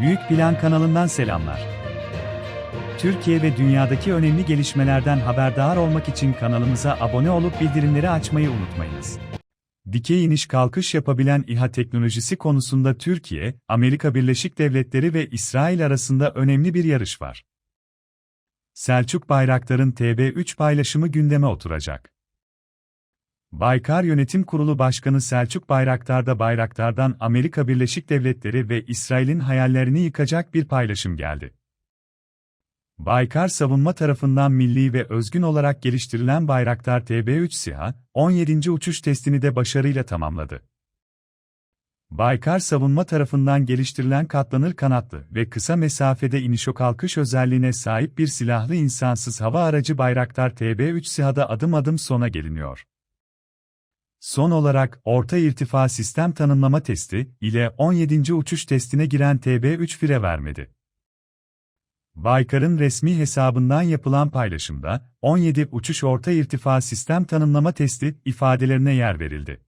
Büyük Plan kanalından selamlar. Türkiye ve dünyadaki önemli gelişmelerden haberdar olmak için kanalımıza abone olup bildirimleri açmayı unutmayınız. Dikey iniş kalkış yapabilen İHA teknolojisi konusunda Türkiye, Amerika Birleşik Devletleri ve İsrail arasında önemli bir yarış var. Selçuk Bayraktar'ın TB3 paylaşımı gündeme oturacak. Baykar Yönetim Kurulu Başkanı Selçuk Bayraktar da Bayraktar'dan Amerika Birleşik Devletleri ve İsrail'in hayallerini yıkacak bir paylaşım geldi. Baykar savunma tarafından milli ve özgün olarak geliştirilen Bayraktar TB3 SİHA, 17. uçuş testini de başarıyla tamamladı. Baykar savunma tarafından geliştirilen katlanır kanatlı ve kısa mesafede iniş o kalkış özelliğine sahip bir silahlı insansız hava aracı Bayraktar TB3 SİHA'da adım adım sona geliniyor. Son olarak, orta irtifa sistem tanımlama testi ile 17. uçuş testine giren TB3 fire vermedi. Baykar'ın resmi hesabından yapılan paylaşımda, 17 uçuş orta irtifa sistem tanımlama testi ifadelerine yer verildi.